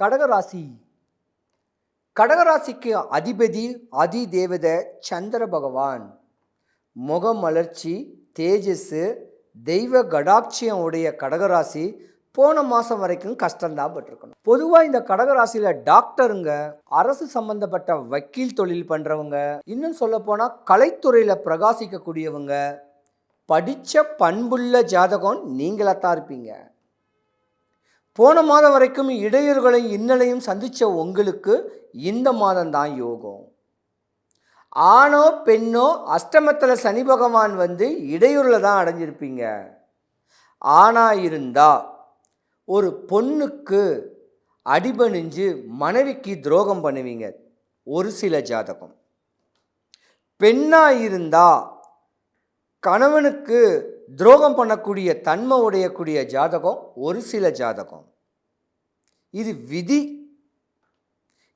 கடகராசி. கடகராசிக்கு அதிபதி அதி தேவத சந்திர பகவான். முகமலர்ச்சி தேஜஸ் தெய்வ கடாட்சியம் உடைய கடகராசி போன மாதம் வரைக்கும் கஷ்டம்தான் பட்டிருக்கணும். பொதுவாக இந்த கடகராசியில் டாக்டருங்க அரசு சம்பந்தப்பட்ட வக்கீல் தொழில் பண்ணுறவங்க இன்னும் சொல்லப்போனால் கலைத்துறையில் பிரகாசிக்கக்கூடியவங்க படித்த பண்புள்ள ஜாதகம் நீங்களாக தான் இருப்பீங்க. போன மாதம் வரைக்கும் இடையூறுகளையும் இன்னலையும் சந்தித்த உங்களுக்கு இந்த மாதம்தான் யோகம். ஆணோ பெண்ணோ அஷ்டமத்தில் சனி பகவான் வந்து இடையூறில் தான் அடைஞ்சிருப்பீங்க. ஆணா இருந்தா ஒரு பொண்ணுக்கு அடிபணிஞ்சு மனைவிக்கு துரோகம் பண்ணுவீங்க. ஒரு சில ஜாதகம். பெண்ணா இருந்தா கணவனுக்கு துரோகம் பண்ணக்கூடிய தன்மை உடையக்கூடிய ஜாதகம் ஒரு சில ஜாதகம். இது விதி.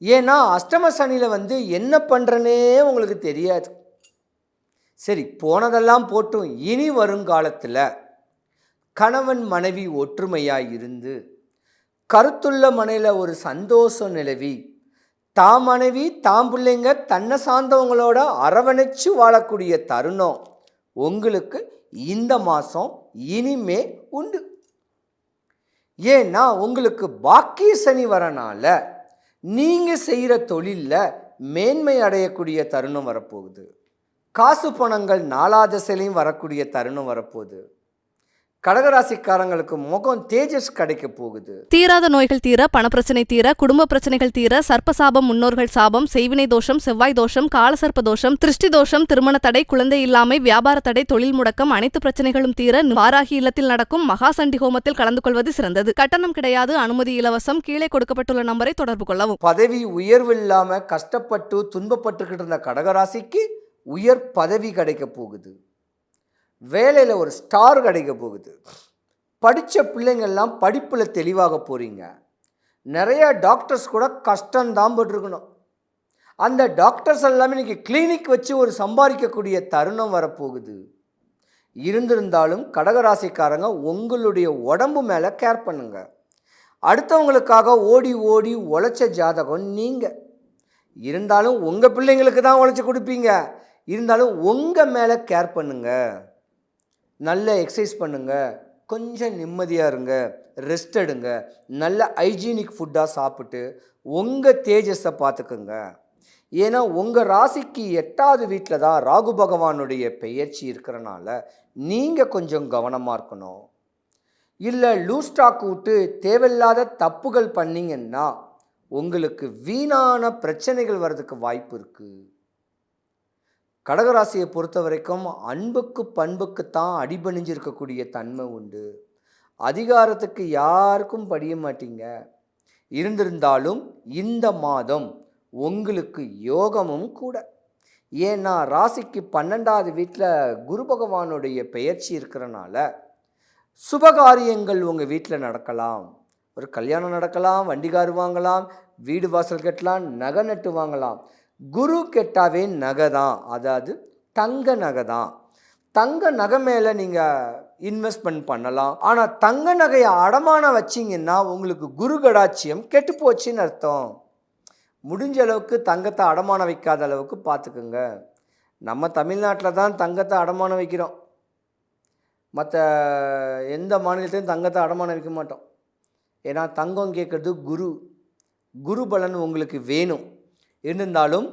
ஏன்னா அஷ்டம சனியில் வந்து என்ன பண்ணுறனே உங்களுக்கு தெரியாது. சரி போனதெல்லாம் போட்டும் இனி வருங்காலத்தில் கணவன் மனைவி ஒற்றுமையாக இருந்து கருத்துள்ள மனையில் ஒரு சந்தோஷம் நிலவி தாம் மனைவி தாம் பிள்ளைங்க தன்னை சார்ந்தவங்களோட அரவணைச்சு வாழக்கூடிய தருணம் உங்களுக்கு இந்த மாதம் இனிமே உண்டு. ஏன்னா உங்களுக்கு பாக்கிய சனி வரனால நீங்கள் செய்கிற தொழிலில் மேன்மை அடையக்கூடிய தருணம் வரப்போகுது. காசு பணங்கள் நாலா திசையிலையும் வரக்கூடிய தருணம் வரப்போகுது. கடகராசிக்காரங்களுக்கு முகம் தேஜஸ் கிடைக்க போகுது. தீராத நோய்கள் தீர பணப்பிரச்சனை தீர குடும்ப பிரச்சனைகள் தீர சர்ப்பசாபம் முன்னோர்கள் சாபம் செய்வினை தோஷம் செவ்வாய் தோஷம் காலசர்ப்ப தோஷம் திருஷ்டி தோஷம் திருமண தடை குழந்தை இல்லாமை வியாபார தடை தொழில் முடக்கம் அனைத்து பிரச்சனைகளும் தீர வாராகி இல்லத்தில் நடக்கும் மகா சண்டி ஹோமத்தில் கலந்து கொள்வது சிறந்தது. கட்டணம் கிடையாது அனுமதி இலவசம் கீழே கொடுக்கப்பட்டுள்ள நம்பரை தொடர்பு கொள்ளவும். பதவி உயர்வு இல்லாமல் கஷ்டப்பட்டு துன்பப்பட்டுக்கிட்டு இருந்த கடகராசிக்கு உயர் பதவி கிடைக்க போகுது. வேலையில் ஒரு ஸ்டார் கிடைக்க போகுது. படித்த பிள்ளைங்கள்லாம் படிப்பில் தெளிவாக போகிறீங்க நிறைய டாக்டர்ஸ் கூட கஷ்டம்தான் பட்டிருக்கணும். அந்த டாக்டர்ஸ் எல்லாமே இன்றைக்கி கிளினிக் வச்சு ஒரு சம்பாதிக்கக்கூடிய தருணம் வரப்போகுது. இருந்திருந்தாலும் கடகராசிக்காரங்க உங்களுடைய உடம்பு மேலே கேர் பண்ணுங்க. அடுத்தவங்களுக்காக ஓடி ஓடி உழைச்ச ஜாதகம் நீங்கள் இருந்தாலும் உங்கள் பிள்ளைங்களுக்கு தான் உழைச்சி கொடுப்பீங்க. இருந்தாலும் உங்கள் மேலே கேர் பண்ணுங்கள் நல்ல எக்ஸசைஸ் பண்ணுங்கள் கொஞ்சம் நிம்மதியாக இருங்க. ரெஸ்ட் எடுங்க. நல்ல ஹைஜீனிக் ஃபுட்டாக சாப்பிட்டு உங்கள் தேஜஸை பார்த்துக்குங்க ஏன்னா உங்கள் ராசிக்கு எட்டாவது வீட்டில் தான் ராகு பகவானுடைய பெயர்ச்சி இருக்கிறனால நீங்கள் கொஞ்சம் கவனமாக இருக்கணும். இல்லை லூஸ் விட்டு தேவையில்லாத தப்புகள் பண்ணீங்கன்னா உங்களுக்கு வீணான பிரச்சனைகள் வர்றதுக்கு வாய்ப்பு இருக்குது கடகராசியை பொறுத்த வரைக்கும் அன்புக்கு பண்புக்குத்தான் அடிபணிஞ்சிருக்கக்கூடிய தன்மை உண்டு. அதிகாரத்துக்கு யாருக்கும் படிய மாட்டீங்க. இருந்திருந்தாலும் இந்த மாதம் உங்களுக்கு யோகமும் கூட. ஏன்னா ராசிக்கு பன்னெண்டாவது வீட்டில் குரு பகவானுடைய பெயர்ச்சி இருக்கிறனால சுபகாரியங்கள் உங்கள் வீட்டில் நடக்கலாம். ஒரு கல்யாணம் நடக்கலாம் வண்டி கார் வாங்கலாம் வீடு வாசல் கட்டலாம் நகை நட்டு வாங்கலாம். குரு கெட்டாவே நகை தான். அதாவது தங்க நகை தான். தங்க நகை மேலே நீங்கள் இன்வெஸ்ட்மெண்ட் பண்ணலாம். ஆனால் தங்க நகையை அடமானம் வச்சிங்கன்னா உங்களுக்கு குரு கடாட்சியம் கெட்டு போச்சுன்னு அர்த்தம். முடிஞ்ச அளவுக்கு தங்கத்தை அடமானம் வைக்காத அளவுக்கு பார்த்துக்குங்க நம்ம தமிழ்நாட்டில் தான் தங்கத்தை அடமானம் வைக்கிறோம். மற்ற எந்த மாநிலத்தையும் தங்கத்தை அடமானம் வைக்க மாட்டோம். ஏன்னா தங்கம் கேட்குறது குரு. குரு பலன் உங்களுக்கு வேணும். இருந்திருந்தாலும்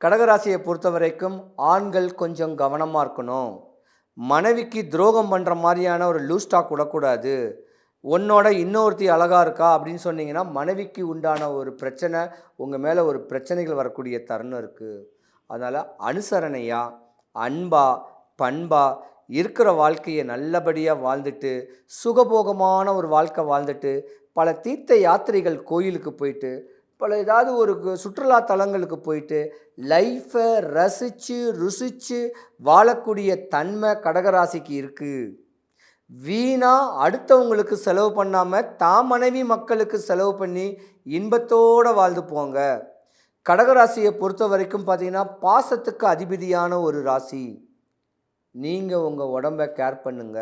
கடகராசியை பொறுத்த வரைக்கும் ஆண்கள் கொஞ்சம் கவனமாக இருக்கணும். மனைவிக்கு துரோகம் பண்ணுற மாதிரியான ஒரு லூஸ் டாக் விடக்கூடாது. உன்னோட இன்னொருத்தி அழகாக இருக்கா அப்படின்னு சொன்னீங்கன்னா மனைவிக்கு உண்டான ஒரு பிரச்சனை உங்கள் மேலே ஒரு பிரச்சனைகள் வரக்கூடிய தருணம் இருக்குது அதனால் அனுசரணையாக அன்பா பண்பா இருக்கிற வாழ்க்கையை நல்லபடியாக வாழ்ந்துட்டு சுகபோகமான ஒரு வாழ்க்கை வாழ்ந்துட்டு பல தீர்த்த யாத்திரைகள் கோயிலுக்கு போயிட்டு பல ஏதாவது ஒரு கு- சுற்றுலா தலங்களுக்கு போயிட்டு லைஃப்பை ரசித்து ருசித்து வாழக்கூடிய தன்மை கடகராசிக்கு இருக்குது வீணாக அடுத்தவங்களுக்கு செலவு பண்ணாமல் தான் மனைவி மக்களுக்கு செலவு பண்ணி இன்பத்தோடு வாழ்ந்து போங்க. கடகராசியை பொறுத்த வரைக்கும் பார்த்தீங்கன்னா பாசத்துக்கு அதிபதியான ஒரு ராசி. நீங்கள் உங்கள் உடம்பை கேர் பண்ணுங்க.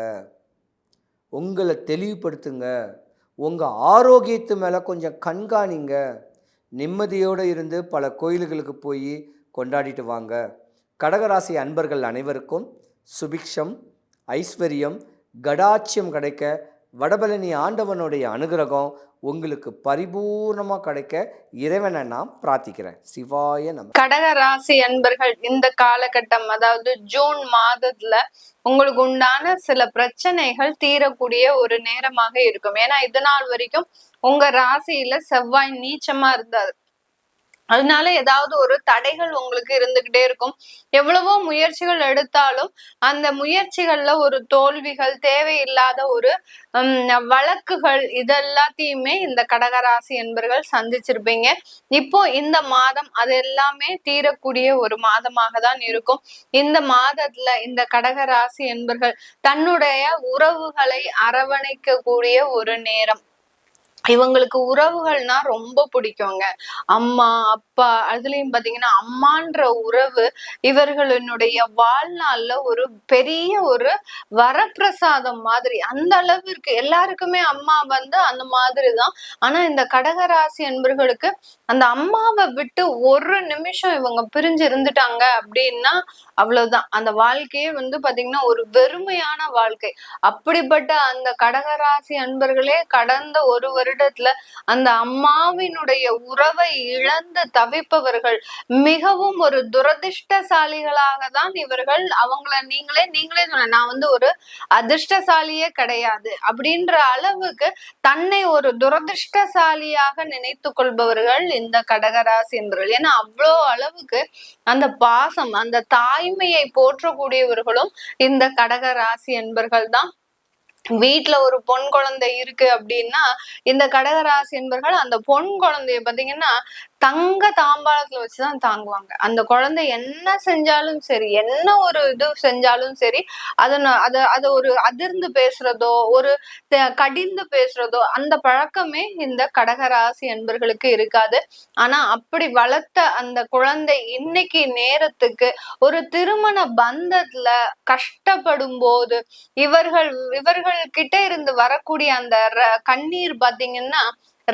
உங்களை தெளிவுபடுத்துங்க. உங்கள் ஆரோக்கியத்து மேலே கொஞ்சம் கண்காணிங்க. நிம்மதியோடு இருந்து பல கோயில்களுக்கு போய் கொண்டாடிட்டு வாங்க. கடகராசி அன்பர்கள் அனைவருக்கும் சுபிக்ஷம் ஐஸ்வர்யம் கடாட்சியம் கிடைக்க வடபழனி ஆண்டவனுடைய அனுகிரகம் உங்களுக்கு பரிபூர்ணமாக கிடைக்க இறைவனை நான் பிரார்த்திக்கிறேன். சிவாய நம்ம கடக ராசி அன்பர்கள் இந்த காலகட்டம் அதாவது ஜூன் மாதத்துல உங்களுக்கு உண்டான சில பிரச்சனைகள் தீரக்கூடிய ஒரு நேரமாக இருக்கும். ஏன்னா இது நாள் வரைக்கும் உங்க ராசியில செவ்வாய் நீச்சமா இருந்தது அதனால ஏதாவது ஒரு தடைகள் உங்களுக்கு இருந்துகிட்டே இருக்கும். எவ்வளவோ முயற்சிகள் எடுத்தாலும் அந்த முயற்சிகள்ல ஒரு தோல்விகள் தேவையில்லாத ஒரு ஹம், வழக்குகள் இதெல்லாத்தையுமே இந்த கடகராசி என்பர்கள் சந்திச்சிருப்பீங்க. இப்போ இந்த மாதம் அது எல்லாமே தீரக்கூடிய ஒரு மாதமாக தான் இருக்கும். இந்த மாதத்துல இந்த கடகராசி என்பர்கள் தன்னுடைய உறவுகளை அரவணைக்கக்கூடிய ஒரு நேரம். இவங்களுக்கு உறவுகள்னா ரொம்ப பிடிக்குங்க. அம்மா அப்பா அதுலயும் பாத்தீங்கன்னா அம்மான்ற உறவு இவர்களினுடைய வாழ்நாள்ல ஒரு பெரிய ஒரு வரப்பிரசாதம் மாதிரி. அந்த அளவிற்கு எல்லாருக்குமே அம்மா வந்து அந்த மாதிரி தான் ஆனா இந்த கடகராசி என்பர்களுக்கு அந்த அம்மாவை விட்டு ஒரு நிமிஷம் இவங்க பிரிஞ்சு இருந்துட்டாங்க அப்படின்னா அவ்வளவுதான். அந்த வாழ்க்கையே வந்து பாத்தீங்கன்னா ஒரு வெறுமையான வாழ்க்கை. அப்படிப்பட்ட அந்த கடகராசி அன்பர்களே கடந்த ஒரு வருடத்துல அந்த அம்மாவினுடைய உறவை இழந்து தவிப்பவர்கள் மிகவும் ஒரு துரதிருஷ்டசாலிகளாக தான் இவர்கள். அவங்கள நீங்களே நீங்களே நான் வந்து ஒரு அதிர்ஷ்டசாலியே கிடையாது அப்படின்ற அளவுக்கு தன்னை ஒரு துரதிர்ஷ்டசாலியாக நினைத்து கொள்பவர்கள் இந்த கடகராசி என்பவர்கள் ஏன்னா அவ்வளோ அளவுக்கு அந்த பாசம் அந்த தாய்மையை போற்றக்கூடியவர்களும் இந்த கடகராசி என்பர்கள் தான் வீட்டுல ஒரு பொன் குழந்தை இருக்கு அப்படின்னா இந்த கடகராசி என்பர்கள் அந்த பொன் குழந்தைய பாத்தீங்கன்னா தங்க தாம்பாளத்துல வச்சுதான் தாங்குவாங்க. அந்த குழந்தை என்ன செஞ்சாலும் சரி என்ன ஒரு இது செஞ்சாலும் சரி அதை அதை அதை ஒரு அதிர்ந்து பேசுறதோ ஒரு கடிந்து பேசுறதோ அந்த பழக்கமே இந்த கடகராசி என்பர்களுக்கு இருக்காது. ஆனா அப்படி வளர்த்த அந்த குழந்தை இன்னைக்கு நேரத்துக்கு ஒரு திருமண பந்தத்துல கஷ்டப்படும் போது இவர்கள் இவர்கள் கிட்ட இருந்து வரக்கூடிய அந்த ர- கண்ணீர் பாத்தீங்கன்னா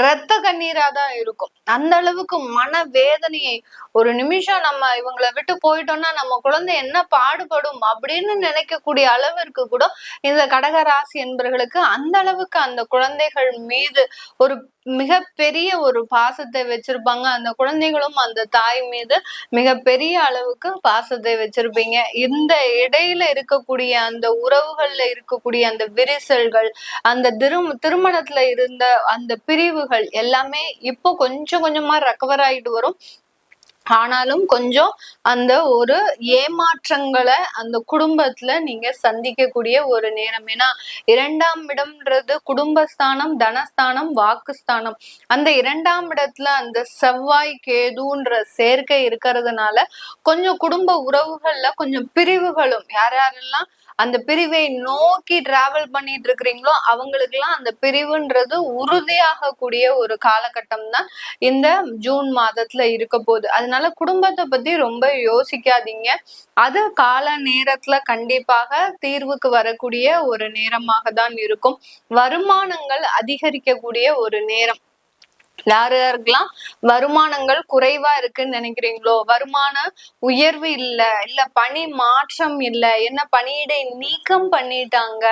ரத்த கண்ணீரா தான் இருக்கும். அந்த அளவுக்கு மன வேதனையை ஒரு நிமிஷம் நம்ம இவங்களை விட்டு போயிட்டோம்னா நம்ம குழந்தை என்ன பாடுபடும் அப்படின்னு நினைக்கக்கூடிய அளவிற்கு கூட இந்த கடகராசி என்பர்களுக்கு அந்த அளவுக்கு அந்த குழந்தைகள் மீது ஒரு மிகப்பெரிய ஒரு பாசத்தை வச்சிருப்பாங்க. அந்த குழந்தைகளும் அந்த தாய் மீது மிகப்பெரிய அளவுக்கு பாசத்தை வச்சிருப்பீங்க. இந்த இடையில இருக்கக்கூடிய அந்த உறவுகள்ல இருக்கக்கூடிய அந்த விரிசல்கள் அந்த திரும் திருமணத்துல இருந்த அந்த பிரிவுகள் எல்லாமே இப்போ கொஞ்சம் கொஞ்சமா ரெக்கவர் ஆயிட்டு வரும். ஆனாலும் கொஞ்சம் அந்த ஒரு ஏமாற்றங்களை அந்த குடும்பத்துல நீங்க சந்திக்கக்கூடிய ஒரு நேரம். ஏன்னா இரண்டாம் இடம்ன்றது குடும்பஸ்தானம் தனஸ்தானம் வாக்குஸ்தானம். அந்த இரண்டாம் இடத்துல அந்த செவ்வாய் கேதுன்ற சேர்க்கை இருக்கிறதுனால கொஞ்சம் குடும்ப உறவுகள்ல கொஞ்சம் பிரிவுகளும் யார் யாரெல்லாம் அந்த பிரிவை நோக்கி டிராவல் பண்ணிட்டு இருக்கிறீங்களோ அவங்களுக்கெல்லாம் அந்த பிரிவுன்றது உறுதியாக கூடிய ஒரு காலகட்டம் தான் இந்த ஜூன் மாதத்துல இருக்க போகுது. அதனால குடும்பத்தை பத்தி ரொம்ப யோசிக்காதீங்க. அது கால நேரத்துல கண்டிப்பாக தீர்வுக்கு வரக்கூடிய ஒரு நேரமாக தான் இருக்கும். வருமானங்கள் அதிகரிக்கக்கூடிய ஒரு நேரம். யார் யாருக்கெல்லாம் வருமானங்கள் குறைவா இருக்குன்னு நினைக்கிறீங்களோ வருமான உயர்வு இல்ல இல்ல பணி மாற்றம் இல்ல என்ன பணியிடை நீக்கம் பண்ணிட்டாங்க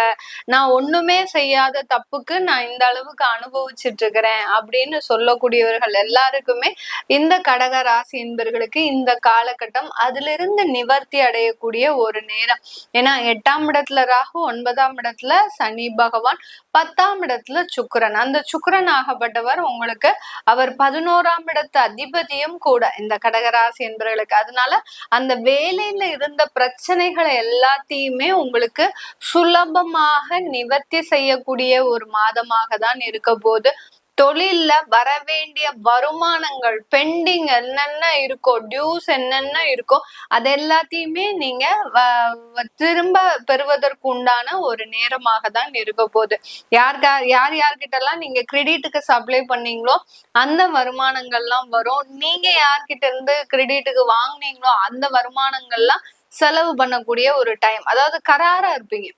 நான் ஒண்ணுமே செய்யாத தப்புக்கு நான் இந்த அளவுக்கு அனுபவிச்சுட்டு இருக்கிறேன் அப்படின்னு சொல்லக்கூடியவர்கள் எல்லாருக்குமே இந்த கடக ராசி என்பர்களுக்கு இந்த காலகட்டம் அதிலிருந்து நிவர்த்தி அடையக்கூடிய ஒரு நேரம். ஏன்னா எட்டாம் இடத்துல ராகு ஒன்பதாம் இடத்துல சனி பகவான் பத்தாம் இடத்துல சுக்கரன். அந்த சுக்கரன் ஆகப்பட்டவர் உங்களுக்கு அவர் பதினோராம் இடத்து அதிபதியும் கூட இந்த கடகராசி என்பவர்களுக்கு அதனால அந்த வேலையில இருந்த பிரச்சனைகளை எல்லாத்தையுமே உங்களுக்கு சுலபமாக நிவர்த்தி செய்யக்கூடிய ஒரு மாதமாக தான் இருக்க போது தொழில்ல வர வேண்டிய வருமானங்கள் பெண்டிங் என்னென்ன இருக்கோ டியூஸ் என்னென்ன இருக்கோ அது எல்லாத்தையுமே நீங்க வ- திரும்ப பெறுவதற்கு உண்டான ஒரு நேரமாக தான் இருக்க போகுது. யார் யார் யார்கிட்ட எல்லாம் நீங்க கிரெடிட்டுக்கு சப்ளை பண்ணீங்களோ அந்த வருமானங்கள்லாம் வரும். நீங்க யார்கிட்ட இருந்து கிரெடிட்டுக்கு வாங்குனீங்களோ அந்த வருமானங்கள்லாம் செலவு பண்ணக்கூடிய ஒரு டைம் அதாவது கராரா இருப்பீங்க.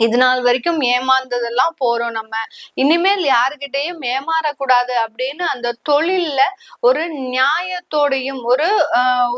இது நாள் வரைக்கும் ஏமாந்ததெல்லாம் போறோம் நம்ம. இனிமேல் யாருகிட்டயும் ஏமாறக்கூடாது அப்படின்னு அந்த தொழில்ல ஒரு நியாயத்தோடையும் ஒரு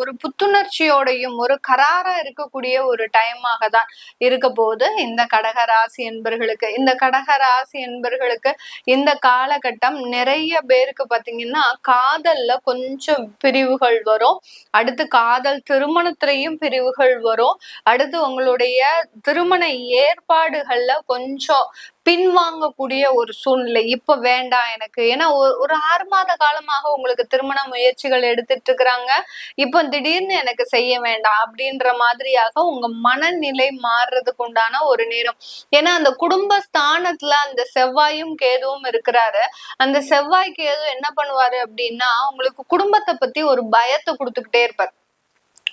ஒரு புத்துணர்ச்சியோடையும் ஒரு கராரா இருக்கக்கூடிய ஒரு டைமாக தான் இருக்க போது இந்த கடக ராசி என்பர்களுக்கு இந்த கடக ராசி என்பர்களுக்கு இந்த காலகட்டம் நிறைய பேருக்கு பாத்தீங்கன்னா காதல்ல கொஞ்சம் பிரிவுகள் வரும். அடுத்து காதல் திருமணத்திலையும் பிரிவுகள் வரும். அடுத்து உங்களுடைய திருமண ஏற்பாடு ஏற்பாடுகள்ல கொஞ்சம் பின்வாங்கக்கூடிய ஒரு சூழ்நிலை. இப்ப வேண்டாம் எனக்கு. ஏன்னா ஒரு- ஒரு ஆறு மாத காலமாக உங்களுக்கு திருமண முயற்சிகள் எடுத்துட்டு இருக்கிறாங்க. இப்போ திடீர்னு எனக்கு செய்ய வேண்டாம் அப்படின்ற மாதிரியாக உங்க மனநிலை மாறுறதுக்கு உண்டான ஒரு நேரம். ஏன்னா அந்த குடும்ப ஸ்தானத்துல அந்த செவ்வாயும் கேதுவும் இருக்கிறாரு. அந்த செவ்வாய் கேது என்ன பண்ணுவாரு அப்படின்னா உங்களுக்கு குடும்பத்தை பத்தி ஒரு பயத்தை கொடுத்துக்கிட்டே இருப்பார்.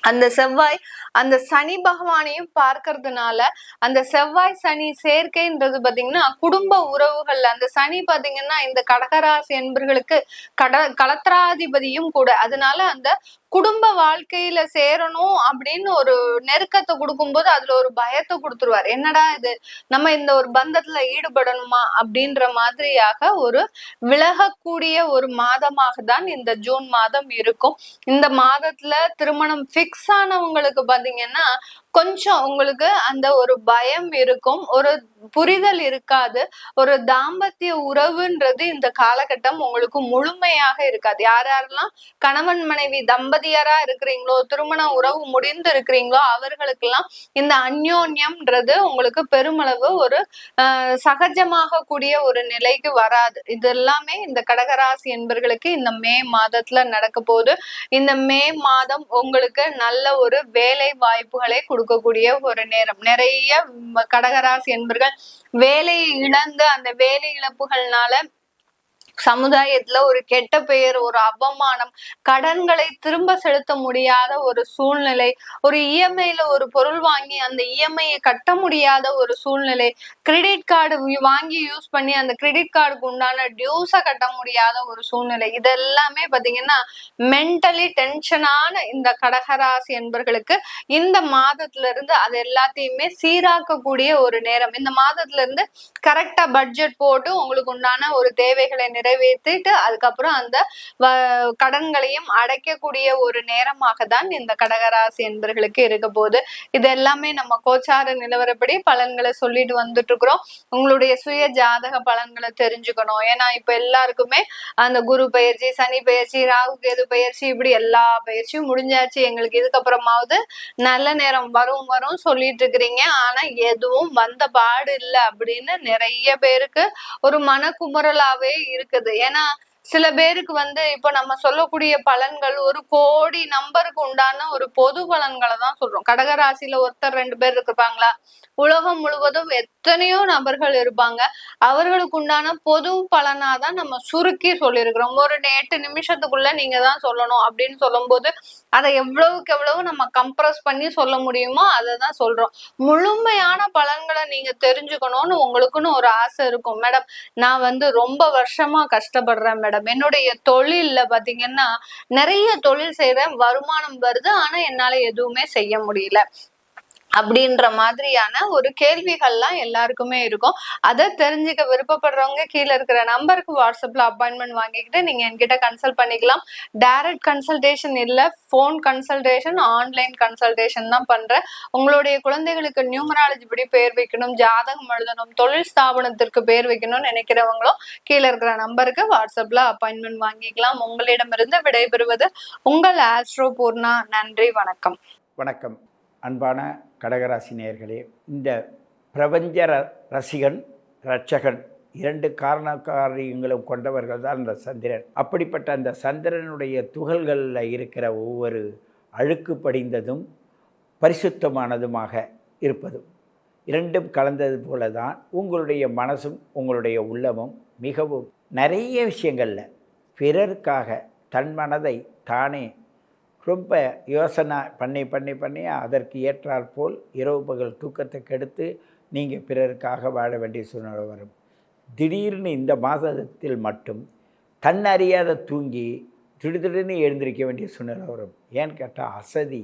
அந்த செவ்வாய் அந்த சனி பகவானையும் பார்க்கறதுனால அந்த செவ்வாய் சனி சேர்க்கைன்றது பாத்தீங்கன்னா குடும்ப உறவுகள்ல அந்த சனி பாத்தீங்கன்னா இந்த கடகராசி என்பர்களுக்கு கட கலத்திராதிபதியும் கூட அதனால அந்த குடும்ப வாழ்க்கையில சேரணும் அப்படின்னு ஒரு நெருக்கத்தை கொடுக்கும்போது அதுல ஒரு பயத்தை கொடுத்துருவார். என்னடா இது? நம்ம இந்த ஒரு பந்தத்துல ஈடுபடணுமா? அப்படின்ற மாதிரியாக ஒரு விலகக்கூடிய ஒரு மாதமாக தான் இந்த ஜூன் மாதம் இருக்கும். இந்த மாதத்துல திருமணம் ஃபிக்ஸ் ஆனவங்களுக்கு பாத்தீங்கன்னா கொஞ்சம் உங்களுக்கு அந்த ஒரு பயம் இருக்கும் ஒரு புரிதல் இருக்காது ஒரு தாம்பத்திய உறவுன்றது இந்த காலகட்டம் உங்களுக்கு முழுமையாக இருக்காது. யார் யாரெல்லாம் கணவன் மனைவி தம்பதியரா இருக்கிறீங்களோ திருமண உறவு முடிந்து இருக்கிறீங்களோ அவர்களுக்கெல்லாம் இந்த அந்யோன்யம்ன்றது உங்களுக்கு பெருமளவு ஒரு சகஜமாக கூடிய ஒரு நிலைக்கு வராது. இது எல்லாமே இந்த கடகராசி என்பர்களுக்கு இந்த மே மாதத்துல நடக்க போகுது. இந்த மே மாதம் உங்களுக்கு நல்ல ஒரு வேலை வாய்ப்புகளை கொடுக்கக்கூடிய ஒரு நேரம். நிறைய கடகராசி என்பர்கள் வேலையை இழந்து அந்த வேலை இழப்புகள்னால சமுதாயத்துல ஒரு கெட்ட பெயர் ஒரு அவமானம் கடன்களை திரும்ப செலுத்த முடியாத ஒரு சூழ்நிலை ஒரு இஎம்ஐல ஒரு பொருள் வாங்கி அந்த இஎம்ஐயை கட்ட முடியாத ஒரு சூழ்நிலை கிரெடிட் கார்டு வாங்கி யூஸ் பண்ணி அந்த கிரெடிட் கார்டுக்கு உண்டான டியூஸை கட்ட முடியாத ஒரு சூழ்நிலை. இதெல்லாமே பாத்தீங்கன்னா மென்டலி டென்ஷனான இந்த கடகராசி என்பர்களுக்கு இந்த மாதத்துல இருந்து அது எல்லாத்தையுமே சீராக்கக்கூடிய ஒரு நேரம். இந்த மாதத்துல இருந்து கரெக்டா பட்ஜெட் போட்டு உங்களுக்கு உண்டான ஒரு தேவைகளை நிறைவேற்றிட்டு அதுக்கப்புறம் அந்த கடன்களையும் அடைக்கக்கூடிய ஒரு நேரமாக தான் இந்த கடகராசி என்பர்களுக்கு இருக்க போகுது. இது எல்லாமே நம்ம கோச்சார நிலவரப்படி பலன்களை சொல்லிட்டு வந்துட்டு இருக்கிறோம் உங்களுடைய சுய ஜாதக பலன்களை தெரிஞ்சுக்கணும். ஏன்னா இப்ப எல்லாருக்குமே அந்த குரு பயிற்சி சனி பயிற்சி ராகு கேது பயிற்சி இப்படி எல்லா பயிற்சியும் முடிஞ்சாச்சு. எங்களுக்கு இதுக்கப்புறமாவது நல்ல நேரம் வரும் வரும் சொல்லிட்டு இருக்கிறீங்க ஆனா எதுவும் வந்த பாடு இல்லை அப்படின்னு நிறைய பேருக்கு ஒரு மனக்குமுறலாவே இருக்கு. இருக்குது ஏன்னா சில பேருக்கு வந்து இப்ப நம்ம சொல்லக்கூடிய பலன்கள் ஒரு கோடி நம்பருக்கு உண்டான ஒரு பொது பலன்களை தான் சொல்றோம். கடகராசியில ஒருத்தர் ரெண்டு பேர் இருப்பாங்களா உலகம் முழுவதும் எத்தனையோ நபர்கள் இருப்பாங்க. அவர்களுக்கு உண்டான பொது பலனாதான் நம்ம சுருக்கி சொல்லியிருக்கிறோம். ஒரு எட்டு நிமிஷத்துக்குள்ள நீங்க தான் சொல்லணும் அப்படின்னு சொல்லும்போது அதை எவ்வளவுக்கு எவ்வளவு நம்ம கம்ப்ரஸ் பண்ணி சொல்ல முடியுமோ அதை தான் சொல்றோம். முழுமையான பலன்களை நீங்க தெரிஞ்சுக்கணும்னு உங்களுக்குன்னு ஒரு ஆசை இருக்கும். மேடம் நான் வந்து ரொம்ப வருஷமா கஷ்டப்படுறேன் மேடம். என்னுடைய தொழில்ல பாத்தீங்கன்னா நிறைய தொழில் செய்யறேன் வருமானம் வருது. ஆனா என்னால எதுவுமே செய்ய முடியல. அப்படின்ற மாதிரியான ஒரு கேள்விகள்லாம் எல்லாருக்குமே இருக்கும். அதை தெரிஞ்சுக்க விருப்பப்படுறவங்க கீழே இருக்கிற நம்பருக்கு வாட்ஸ்அப்ல அப்பாயின்மெண்ட் வாங்கிக்கிட்டு நீங்க என்கிட்ட கன்சல்ட் பண்ணிக்கலாம். டைரக்ட் கன்சல்டேஷன் இல்லை ஃபோன் கன்சல்டேஷன் ஆன்லைன் கன்சல்டேஷன் தான் பண்றேன். உங்களுடைய குழந்தைகளுக்கு நியூமராலஜி படி பேர் வைக்கணும் ஜாதகம் எழுதணும் தொழில் ஸ்தாபனத்திற்கு பேர் வைக்கணும்னு நினைக்கிறவங்களும் கீழே இருக்கிற நம்பருக்கு வாட்ஸ்அப்ல அப்பாயின்மெண்ட் வாங்கிக்கலாம். உங்களிடமிருந்து விடைபெறுவது உங்கள் ஆஸ்ட்ரோ பூர்ணா. நன்றி வணக்கம். வணக்கம். அன்பான கடகராசி நேயர்களே இந்த பிரபஞ்ச ர ரசிகன் ரட்சகன் இரண்டு காரண காரியங்களும் கொண்டவர்கள் தான் அந்த சந்திரன். அப்படிப்பட்ட அந்த சந்திரனுடைய துகள்களில் இருக்கிற ஒவ்வொரு அழுக்கு படிந்ததும் பரிசுத்தமானதுமாக இருப்பதும் இரண்டும் கலந்தது போல தான் உங்களுடைய மனசும் உங்களுடைய உள்ளமும் மிகவும் நிறைய விஷயங்களில் பிறருக்காக தன் மனதை தானே ரொம்ப யோசனை பண்ணி பண்ணி பண்ணி அதற்கு ஏற்றாற்போல் இரவு பகல் தூக்கத்தை கெடுத்து நீங்கள் பிறருக்காக வாழ வேண்டிய சூழ்நிலை வரும். திடீர்னு இந்த மாதத்தில் மட்டும் தன்னறியாத தூங்கி திடுதிடுன்னு எழுந்திருக்க வேண்டிய சூழ்நிலை வரும். ஏன்னு கேட்டால் அசதி.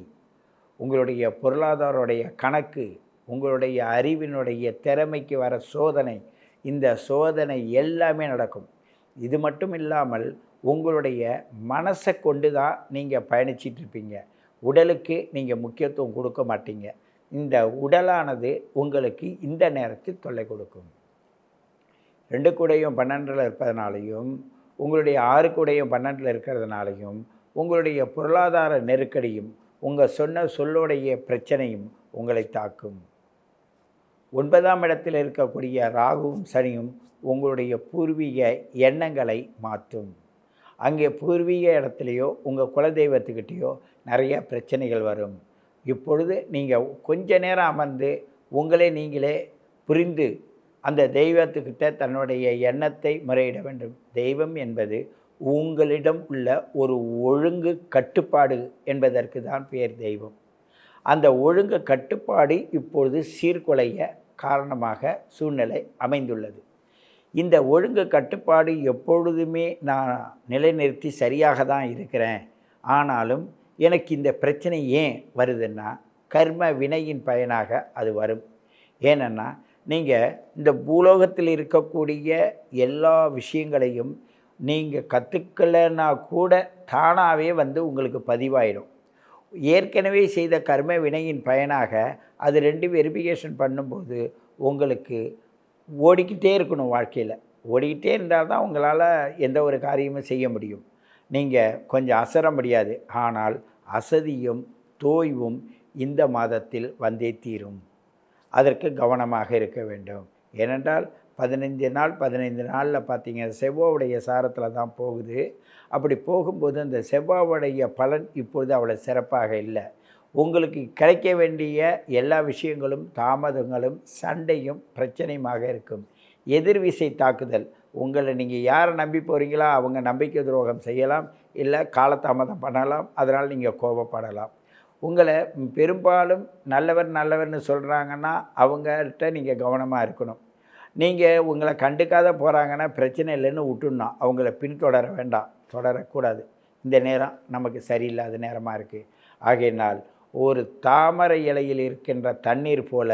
உங்களுடைய பொருளாதாரோடைய கணக்கு உங்களுடைய அறிவினுடைய திறமைக்கு வர சோதனை இந்த சோதனை எல்லாமே நடக்கும். இது மட்டும் இல்லாமல் உங்களுடைய மனசை கொண்டு தான் நீங்கள் பயணிச்சிட்டு இருப்பீங்க உடலுக்கு நீங்கள் முக்கியத்துவம் கொடுக்க மாட்டீங்க. இந்த உடலானது உங்களுக்கு இந்த நேரத்தில் தொல்லை கொடுக்கும். ரெண்டு கூடையும் பன்னெண்டில் இருப்பதனாலையும் உங்களுடைய ஆறு கூடையும் பன்னெண்டில் இருக்கிறதுனாலையும் உங்களுடைய பொருளாதார நெருக்கடியும் உங்கள் சொன்ன சொல்லுடைய பிரச்சனையும் உங்களை தாக்கும். ஒன்பதாம் இடத்தில் இருக்கக்கூடிய ராகுவும் சனியும் உங்களுடைய பூர்வீக எண்ணங்களை மாற்றும். அங்கே பூர்வீக இடத்துலையோ உங்கள் குலதெய்வத்துக்கிட்டேயோ நிறைய பிரச்சனைகள் வரும். இப்பொழுது நீங்கள் கொஞ்ச நேரம் அமர்ந்து உங்களை நீங்களே புரிந்து அந்த தெய்வத்துக்கிட்ட தன்னுடைய எண்ணத்தை முறையிட வேண்டும். தெய்வம் என்பது உங்களிடம் உள்ள ஒரு ஒழுங்கு கட்டுப்பாடு என்பதற்கு தான் பேர் தெய்வம். அந்த ஒழுங்கு கட்டுப்பாடு இப்பொழுது சீர்குலைய காரணமாக சூழ்நிலை அமைந்துள்ளது. இந்த ஒழுங்கு கட்டுப்பாடு எப்பொழுதுமே நான் நிலைநிறுத்தி சரியாக தான் இருக்கிறேன். ஆனாலும் எனக்கு இந்த பிரச்சனை ஏன் வருதுன்னா கர்ம வினையின் பயனாக அது வரும். ஏனென்னா நீங்கள் இந்த பூலோகத்தில் இருக்கக்கூடிய எல்லா விஷயங்களையும் நீங்கள் கற்றுக்கலைன்னா கூட தானாகவே வந்து உங்களுக்கு பதிவாயிடும். ஏற்கனவே செய்த கர்ம வினையின் பயனாக அது ரெண்டு வெரிஃபிகேஷன் பண்ணும்போது உங்களுக்கு ஓடிக்கிட்டே இருக்கணும் வாழ்க்கையில். ஓடிக்கிட்டே இருந்தால் தான் உங்களால் எந்த ஒரு காரியமும் செய்ய முடியும். நீங்கள் கொஞ்சம் அசர முடியாது. ஆனால் அசதியும் தோய்வும் இந்த மாதத்தில் வந்தே தீரும். அதற்கு கவனமாக இருக்க வேண்டும். ஏனென்றால் பதினைந்து நாள் பதினைந்து நாளில் பார்த்தீங்க செவ்வாவுடைய சாரத்தில் தான் போகுது. அப்படி போகும்போது அந்த செவ்வாவுடைய பலன் இப்பொழுது அவ்வளோ சிறப்பாக இல்லை. உங்களுக்கு கிடைக்க வேண்டிய எல்லா விஷயங்களும் தாமதங்களும் சண்டையும் பிரச்சனையுமாக இருக்கும். எதிர்விசை தாக்குதல். உங்களை நீங்கள் யாரை நம்பி போகிறீங்களோ அவங்க நம்பிக்கை துரோகம் செய்யலாம். இல்லை காலதாமதம் பண்ணலாம். அதனால் நீங்கள் கோபப்படலாம். உங்களை பெரும்பாலும் நல்லவர் நல்லவர்னு சொல்கிறாங்கன்னா அவங்கள்ட்ட நீங்கள் கவனமாக இருக்கணும். நீங்கள் உங்களை கண்டுக்காத போகிறாங்கன்னா பிரச்சனை இல்லைன்னு விட்டுடணும். அவங்கள பின்தொடர வேண்டாம். தொடரக்கூடாது. இந்த நேரம் நமக்கு சரியில்லாத நேரமாக இருக்குது ஆகையினால் ஒரு தாமரை இலையில் இருக்கின்ற தண்ணீர் போல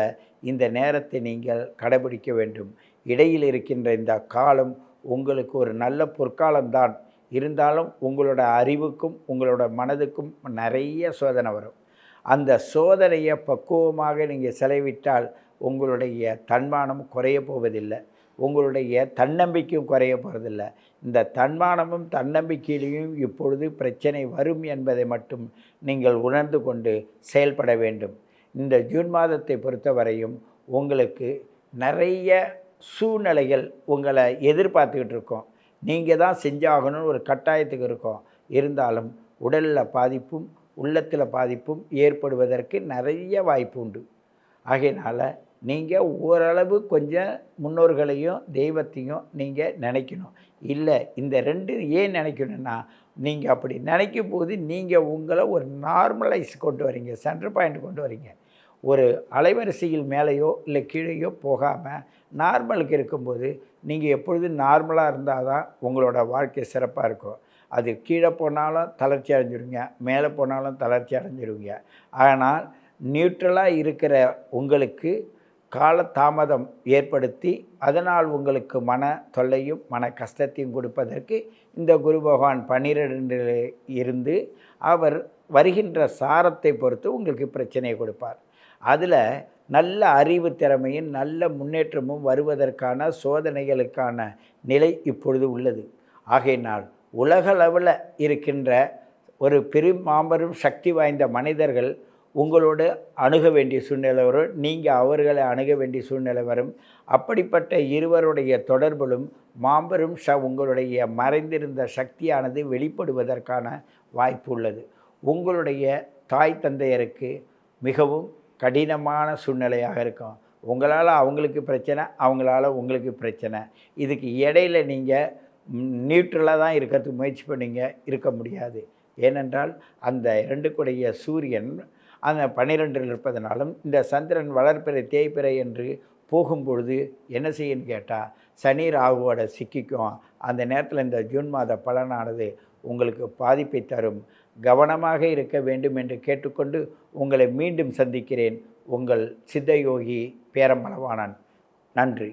இந்த நேரத்தை நீங்கள் கடைபிடிக்க வேண்டும். இடையில் இருக்கின்ற இந்த காலம் உங்களுக்கு ஒரு நல்ல பொற்காலம்தான். இருந்தாலும் உங்களோட அறிவுக்கும் உங்களோட மனதுக்கும் நிறைய சோதனை வரும். அந்த சோதனையை பக்குவமாக நீங்கள் செலவிட்டால் உங்களுடைய தன்மானம் குறைய போவதில்லை. உங்களுடைய தன்னம்பிக்கையும் குறைய போகிறதில்ல இந்த தன்மானமும் தன்னம்பிக்கையிலையும் இப்பொழுது பிரச்சனை வரும் என்பதை மட்டும் நீங்கள் உணர்ந்து கொண்டு செயல்பட வேண்டும். இந்த ஜூன் மாதத்தை பொறுத்தவரையும் உங்களுக்கு நிறைய சூழ்நிலைகள் உங்களை எதிர்பார்த்துக்கிட்டு இருக்கோம். நீங்கள் தான் செஞ்சாகணும்னு ஒரு கட்டாயத்துக்கு இருக்கோம். இருந்தாலும் உடலில் பாதிப்பும் உள்ளத்தில் பாதிப்பும் ஏற்படுவதற்கு நிறைய வாய்ப்பு உண்டு. ஆகையினால் நீங்கள் ஓரளவு கொஞ்சம் முன்னோர்களையும் தெய்வத்தையும் நீங்கள் நினைக்கணும். இல்லை இந்த ரெண்டு ஏன் நினைக்கணும்னா நீங்கள் அப்படி நினைக்கும் போது நீங்கள் உங்களை ஒரு நார்மலைஸ் கொண்டு வரீங்க சென்டர் பாயிண்ட் கொண்டு வரீங்க. ஒரு அலைவரிசையில் மேலேயோ இல்லை கீழேயோ போகாமல் நார்மலுக்கு இருக்கும்போது நீங்கள் எப்பொழுதும் நார்மலாக இருந்தால் தான் உங்களோட வாழ்க்கை சிறப்பாக இருக்கும். அது கீழே போனாலும் தளர்ச்சி அடைஞ்சிருவீங்க மேலே போனாலும் தளர்ச்சி அடைஞ்சிருவீங்க ஆனால் நியூட்ரலாக இருக்கிற உங்களுக்கு கால தாமதம் ஏற்படுத்தி அதனால் உங்களுக்கு மன தொல்லையும் மன கஷ்டத்தையும் கொடுப்பதற்கு இந்த குரு பகவான் பன்னிரெண்டில் இருந்து அவர் வருகின்ற சாரத்தை பொறுத்து உங்களுக்கு பிரச்சனையை கொடுப்பார். அதில் நல்ல அறிவு திறமையும் நல்ல முன்னேற்றமும் வருவதற்கான சோதனைகளுக்கான நிலை இப்பொழுது உள்ளது. ஆகையினால் உலகளவில் இருக்கின்ற ஒரு பெரும் மாபெரும் சக்தி வாய்ந்த மனிதர்கள் உங்களோடு அணுக வேண்டிய சூழ்நிலை வரும். நீங்கள் அவர்களை அணுக வேண்டிய சூழ்நிலை வரும். அப்படிப்பட்ட இருவருடைய தொடர்பிலும் மாபெரும் ச உங்களுடைய மறைந்திருந்த சக்தியானது வெளிப்படுவதற்கான வாய்ப்பு உள்ளது. உங்களுடைய தாய் தந்தையருக்கு மிகவும் கடினமான சூழ்நிலையாக இருக்கும். உங்களால் அவங்களுக்கு பிரச்சனை அவங்களால உங்களுக்கு பிரச்சனை. இதுக்கு இடையில நீங்கள் நியூட்ரலாக தான் இருக்கிறதுக்கு முயற்சி பண்ணீங்க இருக்க முடியாது. ஏனென்றால் அந்த இரண்டுக்குடைய சூரியன் அந்த பன்னிரெண்டில் இருப்பதனாலும் இந்த சந்திரன் வளர்ப்பிறை தேய்பிறை என்று போகும்பொழுது என்ன செய்யன்னு கேட்டால் சனி ராகுவோட சிக்கிக்கும். அந்த நேரத்தில் இந்த ஜூன் மாத பலனானது உங்களுக்கு பாதிப்பை தரும். கவனமாக இருக்க வேண்டும் என்று கேட்டுக்கொண்டு உங்களை மீண்டும் சந்திக்கிறேன். உங்கள் சித்தயோகி பேரம்பலவாணன். நன்றி.